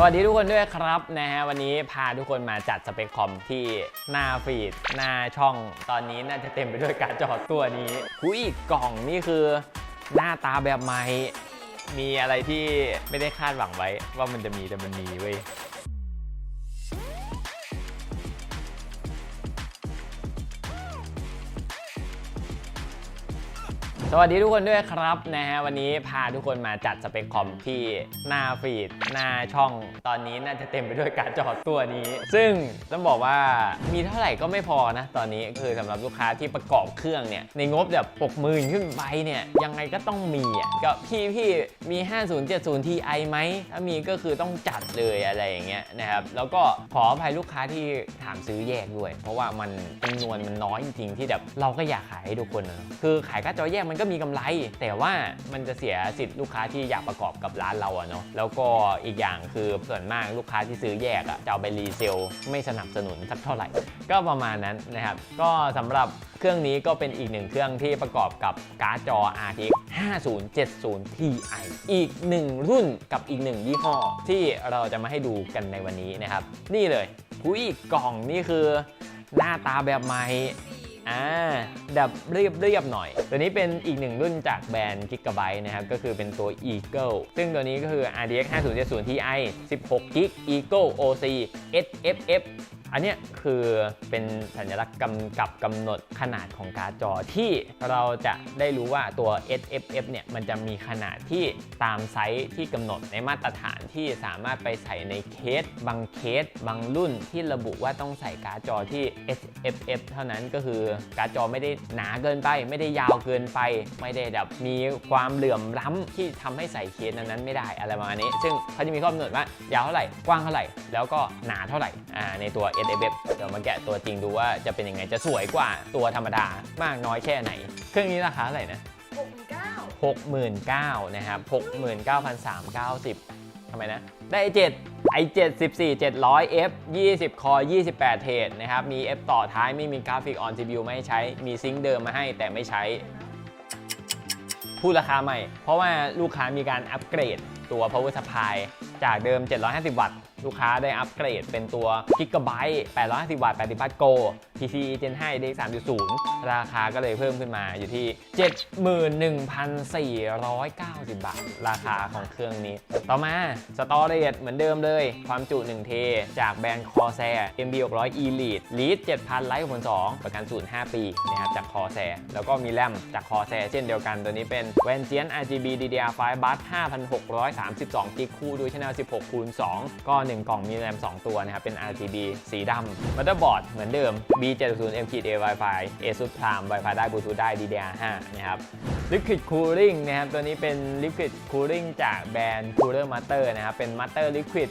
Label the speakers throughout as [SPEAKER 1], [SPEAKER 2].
[SPEAKER 1] สวัสดีทุกคนด้วยครับนะฮะวันนี้พาทุกคนมาจัดสเปคคอมที่หน้าฟีด หน้าช่องตอนนี้น่าจะเต็มไปด้วยการจอดตัวนี้หุยกล่องนี่คือหน้าตาแบบใหม่มีอะไรที่ไม่ได้คาดหวังไว้ว่ามันจะมีแต่มันมีเว้ย สวัสดีทุกคนด้วยครับนะฮะวันนี้พาทุกคนมาจัดสเปคคอมที่หน้าฟีดหน้าช่องตอนนี้น่าจะเต็มไปด้วยการดจอตัวนี้ ซึ่งต้องบอกว่ามีเท่าไหร่ก็ไม่พอนะ ตอนนี้คือสำหรับลูกค้าที่ประกอบเครื่องเนี่ย ในงบแบบ6 0 0 0 0ขึ้นไปเนี่ย ยังไงก็ต้องมีอะก็พี่พี่มี 5070 Ti ไหมถ้ามีก็คือต้องจัดเลยอะไรอย่างเงี้ยนะครับแล้วก็ขออภัยลูกค้าที่ถามซื้อแยกด้วย เพราะว่ามันจำนวนมันน้อยจริงๆที่แบบเราก็อยากขายให้ทุกคนนะคือขายการ์ดจอแยกมันก็มีกำไร แต่ว่ามันจะเสียสิทธิ์ลูกค้าที่อยากประกอบกับร้านเราอะเนาะแล้วก็อีกอย่างคือส่วนมากลูกค้าที่ซื้อแยกอะจะเอาไปรีเซลไม่สนับสนุนสักเท่าไหร่ ก็ประมาณนั้นนะครับ ก็สำหรับเครื่องนี้ก็เป็นอีกหนึ่งเครื่องที่ประกอบกับการ์ดจอ RTX 5070 Ti อีกหนึ่งรุ่นกับอีกหนึ่งยี่ห้อที่เราจะมาให้ดูกันในวันนี้นะครับ นี่เลยหุ้ยกล่องนี่คือหน้าตาแบบใหม่ อ่าแบบเรียบเรียบๆหน่อย ตัวนี้เป็นอีกหนึ่งรุ่นจากแบรนด์ Gigabyte นะครับ ก็คือเป็นตัว Eagle ซึ่งตัวนี้ก็คือ RDX 5070 Ti 16 g Eagle OC SFF อันนี้คือเป็นสัญลักษณ์กำกับกำหนดขนาดของการ์ดจอที่เราจะได้รู้ว่าตัว SFF เนี่ยมันจะมีขนาดที่ตามไซส์ที่กำหนดในมาตรฐานที่สามารถไปใส่ในเคส บางเคส บางรุ่นที่ระบุว่าต้องใส่การ์ดจอที่ SFF เท่านั้นก็คือการ์ดจอไม่ได้หนาเกินไป ไม่ได้ยาวเกินไป ไม่ได้แบบมีความเหลื่อมล้ำที่ทำให้ใส่เคสนั้นๆไม่ได้อะไรประมาณนี้ ซึ่งเขาจะมีข้อกำหนดว่ายาวเท่าไหร่กว้างเท่าไหร่ แล้วก็หนาเท่าไหร่ในตัว SFF เดี๋ยวมาแกะตัวจริงดูว่าจะเป็นยังไงจะสวยกว่าตัวธรรมดามากน้อยแค่ไหน เครื่องนี้ราคาเท่าไหร่นะ
[SPEAKER 2] หกหมื่นเก้า
[SPEAKER 1] 69,000นะครับ69,390ทำไมนะ ได้ i7 i7 14 700 F 20 คอ 28 เทรดนะครับ มี F ต่อท้ายไม่มีกราฟิกออน CPU ไม่ใช้ มีซิงค์เดิมมาให้แต่ไม่ใช้ พูดราคาใหม่ เพราะว่าลูกค้ามีการอัปเกรดตัว power supply จากเดิม 750 วัตต์ ลูกค้าได้อัปเกรดเป็นตัวกิกะไบต์850วัตต์80วัตต์โก PCIe Gen 5 DX 3.0 ราคาก็เลยเพิ่มขึ้นมาอยู่ที่ 71,490 บาท ราคาของเครื่องนี้ ต่อมาสตอเรจเหมือนเดิมเลย ความจุ1เทจากแบรนด์ Corsair MB 600 Elite Lead 7,000ไลท์ผล2ประกันศูนย์5ปีนะครับจาก Corsair แล้วก็มีแรมจาก Corsair เช่นเดียวกันตัวนี้เป็น v e n g e a n RGB DDR5 Bus 5,632 g คู่ด้วย Channel 16คูณ2ก็ 1 กล่องมีแรม 2 ตัวนะครับเป็น RGB สีดำมั t เตอร์บอร์ดเหมือนเดิม B70 M.A Wi-Fi ASUS Prime Wi-Fi ได้ Bluetooth ได้ DDR5 นะครับ Liquid Cooling นะครับ ตัวนี้เป็น Liquid Cooling จากแบรนด์ Cooler Master นะครับ เป็น Master Liquid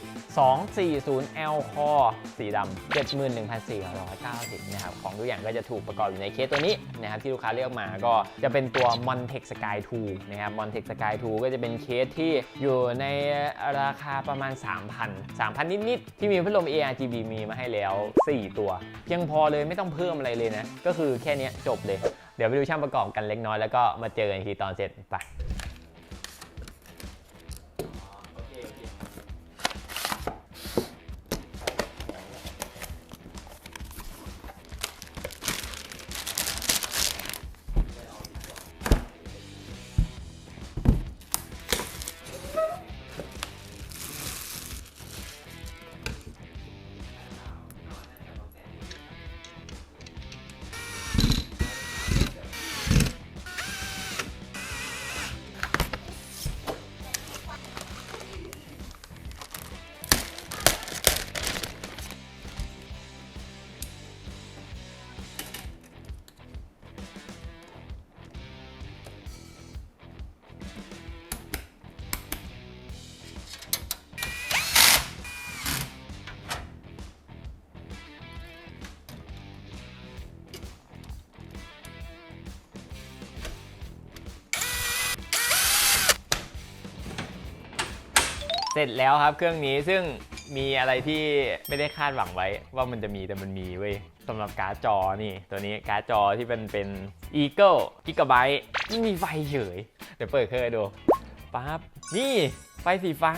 [SPEAKER 1] 240 L Core สีดำ71,490 นะครับ ของทุกอย่างก็จะถูกประกอบอยู่ในเคสตัวนี้นะครับ ที่ลูกค้าเลือกมาก็จะเป็นตัว Montech Sky 2 นะครับ Montech Sky 2 ก็จะเป็นเคสที่อยู่ในราคาประมาณ 3,000 3,000 นิด ๆ ที่มีพัดลม ARGB มีมาให้แล้ว 4 ตัวเพียงพอเลยไม่ต้องเพิ่มอะไรเลยนะ ก็คือแค่นี้จบเลย เดี๋ยวไปดูช่างประกอบกันเล็กน้อยแล้วก็มาเจอกันอีกทีตอนเสร็จไป ร็จแล้วครับเครื่องนี้ซึ่งมีอะไรที่ไม่ได้คาดหวังไว้ว่ามันจะมีแต่มันมีเว้ยสำหรับการ์ดจอนี่ ตัวนี้การ์ดจอที่เป็นเป็น Eagle Gigabyte ไม่มีไฟเฉย เดี๋ยวเปิดเครื่องดูปั๊บนี่ไฟสีฟ้า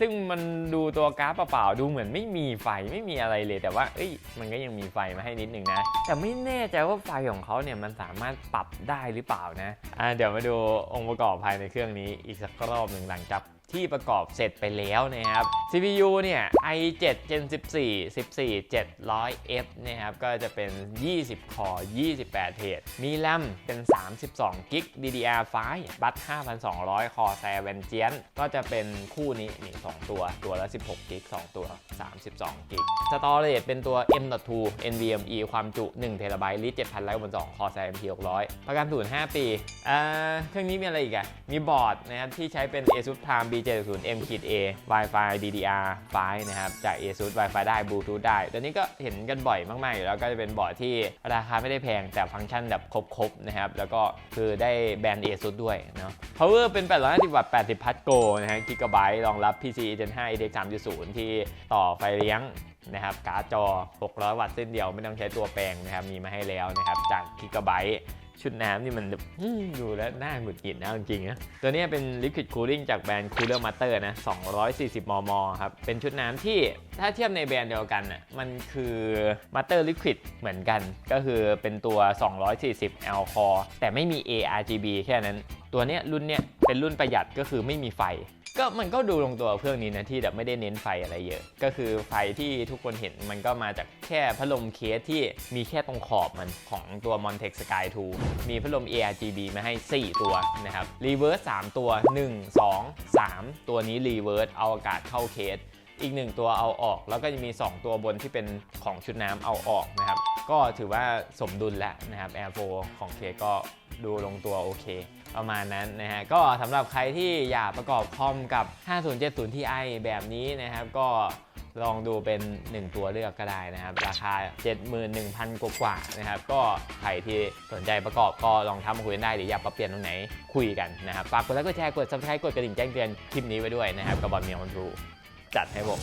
[SPEAKER 1] ซึ่งมันดูตัวกราฟเปล่าๆดูเหมือนไม่มีไฟไม่มีอะไรเลยแต่ว่าเอ้ย มันก็ยังมีไฟมาให้นิดนึงนะ แต่ไม่แน่ใจว่าไฟของเขาเนี่ยมันสามารถปรับได้หรือเปล่านะอะเดี๋ยวมาดูองค์ประกอบภายในเครื่องนี้อีกสักรอบหนึ่งหลังจาก ที่ประกอบเสร็จไปแล้วนะครับ CPU เนี่ย i7 Gen 14 14 700F นะครับก็จะเป็น 20 คอ28เทรดมีแรมเป็น 32 กิก DDR5 บัต5,200 คอแซเวนเจียนก็จะเป็นคู่นี้นี่2ตัว ตัวละ 16 กิก 2 ตัว 32 กิกสตอเรจเป็นตัว M.2 NVMe ความจุ1เทราไบต์ลิตร7,000ไลท์บน2คอแซ MP 600 ประกันศูนย์5ปีอ่าเครื่องนี้มีอะไรอีกอะมีบอร์ดนะครับที่ใช้เป็น ASUS Prime B70 M-A Wi-Fi DDR5 นะครับจาก ASUS Wi-Fi ได้ Bluetooth ได้ตัวนี้ก็เห็นกันบ่อยมากๆอยู่แล้วก็จะเป็นบอร์ดที่ราคาไม่ได้แพงแต่ฟังก์ชันแบบครบๆนะครับแล้วก็คือได้แบรนด์ ASUS ด้วยเนาะ Power เป็น 850 วัตต์ 80 พัทโกนะฮะ Gigabyte รองรับ PCIe Gen 5 ATX 3.0 ที่ต่อไฟเลี้ยงนะครับการ์ดจอ 600 วัตต์เส้นเดียวไม่ต้องใช้ตัวแปลงนะครับมีมาให้แล้วนะครับจาก Gigabyte ชุดน้ำนี่มันแบบดูแล้วน่าหงุดหงิดนะจริงๆนะตัวนี้เป็น Liquid Cooling จากแบรนด์ Cooler Master นะ 240 มม ครับ เป็นชุดน้ำที่ถ้าเทียบในแบรนด์เดียวกันน่ะมันคือ Master Liquid เหมือนกัน ก็คือเป็นตัว 240 L Core แต่ไม่มี ARGB แค่นั้น ตัวเนี้ยรุ่นเนี้ยเป็นรุ่นประหยัดก็คือไม่มีไฟ ก็มันก็ดูลงตัวเครื่องนี้นะที่แบบไม่ได้เน้นไฟอะไรเยอะ ก็คือไฟที่ทุกคนเห็นมันก็มาจากแค่พัดลมเคสที่มีแค่ตรงขอบมันของตัว Montec Sky 2 มีพัดลม ARGB มาให้ 4 ตัวนะครับ Reverse 3ตัว 1 2 3 ตัวนี้รีเวิร์สเอาอากาศเข้าเคส อีก 1 ตัวเอาออก แล้วก็จะมี 2 ตัวบนที่เป็นของชุดน้ำเอาออกนะครับ ก็ถือว่าสมดุลแล้วนะครับ Air 4ของเคก็ดูลงตัวโอเค ประมาณนั้นนะฮะ ก็สำหรับใครที่อยากประกอบคอมกับ 5070 Ti แบบนี้นะครับ ก็ลองดูเป็น 1 ตัวเลือกก็ได้นะครับ ราคา 71,000 กว่าๆนะครับ ก็ใครที่สนใจประกอบก็ลองทำมาคุยกันได้หรืออยากปรับเปลี่ยนตรงไหนคุยกันนะครับ ฝากกดไลค์กดแชร์กด subscribe กดกระดิ่งแจ้งเตือนคลิปนี้ไว้ด้วยนะครับกับบอลเมียลทรู จัดให้ผม